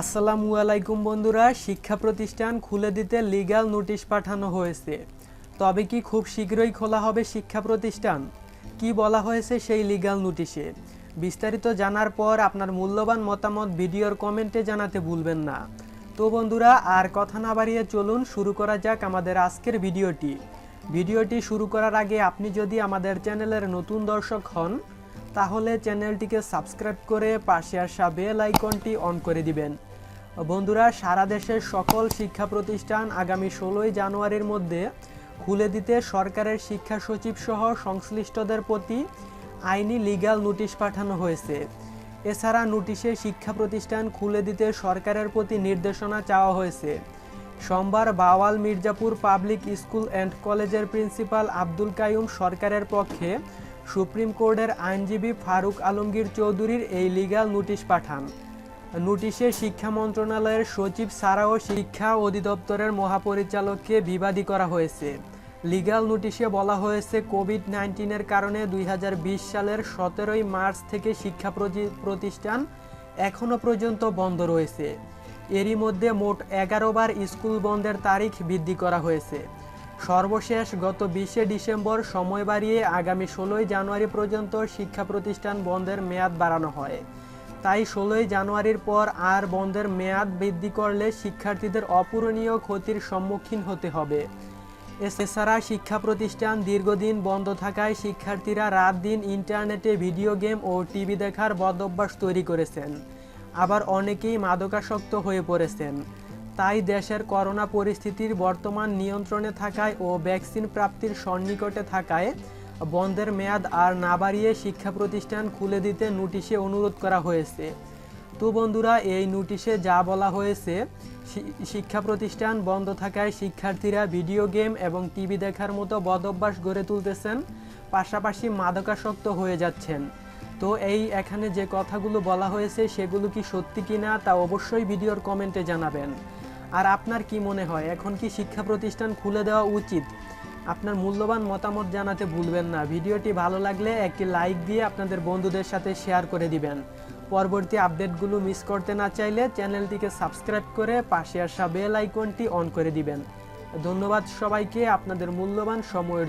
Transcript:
আসসালামু আলাইকুম বন্ধুরা, শিক্ষা প্রতিষ্ঠান খুলে দিতে লিগ্যাল নোটিশ পাঠানো হয়েছে। তবে কি খুব শীঘ্রই খোলা হবে শিক্ষা প্রতিষ্ঠান? কি বলা হয়েছে সেই লিগ্যাল নোটিশে বিস্তারিত জানার পর আপনার মূল্যবান মতামত ভিডিওর কমেন্টে জানাতে ভুলবেন না। তো বন্ধুরা, আর কথা না বাড়িয়ে চলুন, শুরু করা যাক আমাদের আজকের ভিডিওটি। ভিডিওটি শুরু করার আগে আপনি যদি আমাদের চ্যানেলের নতুন দর্শক হন তাহলে চ্যানেলটিকে সাবস্ক্রাইব করে পাশে আসা বেল আইকনটি অন করে দিবেন। বন্ধুরা, সারা দেশের সকল শিক্ষা প্রতিষ্ঠান আগামী ষোলোই জানুয়ারির মধ্যে খুলে দিতে সরকারের শিক্ষা সচিব সহ সংশ্লিষ্টদের প্রতি আইনি লিগাল নোটিশ পাঠানো হয়েছে। এছাড়া নোটিশে শিক্ষা প্রতিষ্ঠান খুলে দিতে সরকারের প্রতি নির্দেশনা চাওয়া হয়েছে। সোমবার Bawal Mirzapur public school and কলেজের প্রিন্সিপাল আব্দুল কায়ুম সরকারের পক্ষে সুপ্রিম কোর্টের আইনজীবী ফারুক আলমগীর চৌধুরীর এই লিগাল নোটিশ পাঠান। নোটিশে শিক্ষা মন্ত্রণালয়ের সচিব ছাড়াও শিক্ষা অধিদপ্তরের মহাপরিচালককে বিবাদী করা হয়েছে। লিগাল নোটিশে বলা হয়েছে কোভিড নাইন্টিনের কারণে দুই হাজার বিশ সালের সতেরোই মার্চ থেকে শিক্ষা প্রতি- প্রতিষ্ঠান এখনও পর্যন্ত বন্ধ রয়েছে। এরই মধ্যে মোট এগারো বার স্কুল বন্ধের তারিখ বৃদ্ধি করা হয়েছে। সর্বশেষ গত বিশে ডিসেম্বর সময় বাড়িয়ে আগামী ষোলোই জানুয়ারি পর্যন্ত শিক্ষা প্রতিষ্ঠান বন্ধের মেয়াদ বাড়ানো হয়। তাই ষোলোই জানুয়ারির পর আর বন্ধের মেয়াদ বৃদ্ধি করলে শিক্ষার্থীদের অপূরণীয় ক্ষতির সম্মুখীন হতে হবে। এছাড়া শিক্ষা প্রতিষ্ঠান দীর্ঘদিন বন্ধ থাকায় শিক্ষার্থীরা রাত দিন ইন্টারনেটে ভিডিও গেম ও টিভি দেখার বদভ্যাস তৈরি করেছেন। আবার অনেকেই মাদকাসক্ত হয়ে পড়েছেন। তাই দেশের করোনা পরিস্থিতির বর্তমান নিয়ন্ত্রণে থাকায় ও ভ্যাকসিন প্রাপ্তির সন্নিকটে থাকায় বন্ধের মেয়াদ আর না বাড়িয়ে শিক্ষা প্রতিষ্ঠান খুলে দিতে নোটিশে অনুরোধ করা হয়েছে। তো বন্ধুরা, এই নোটিশে যা বলা হয়েছে শিক্ষা প্রতিষ্ঠান বন্ধ থাকায় শিক্ষার্থীরা ভিডিও গেম এবং টিভি দেখার মতো বদভ্যাস গড়ে তুলতেছেন, পাশাপাশি মাদকাসক্ত হয়ে যাচ্ছেন। তো এই এখানে যে কথাগুলো বলা হয়েছে, সেগুলো কি সত্যি কিনা তা অবশ্যই ভিডিওর কমেন্টে জানাবেন। আর আপনার কি মনে হয়? এখন কি শিক্ষা প্রতিষ্ঠান খুলে দেওয়া উচিত? আপনার মূল্যবান মতামত জানাতে ভুলবেন না। ভিডিওটি ভালো লাগলে একটি লাইক দিয়ে আপনাদের বন্ধুদের সাথে শেয়ার করে দিবেন। পরবর্তী আপডেটগুলো মিস করতে না চাইলে চ্যানেলটিকে সাবস্ক্রাইব করে পাশে আসা বেল আইকনটি অন করে দিবেন। ধন্যবাদ সবাইকে। আপনাদের মূল্যবান সময়ের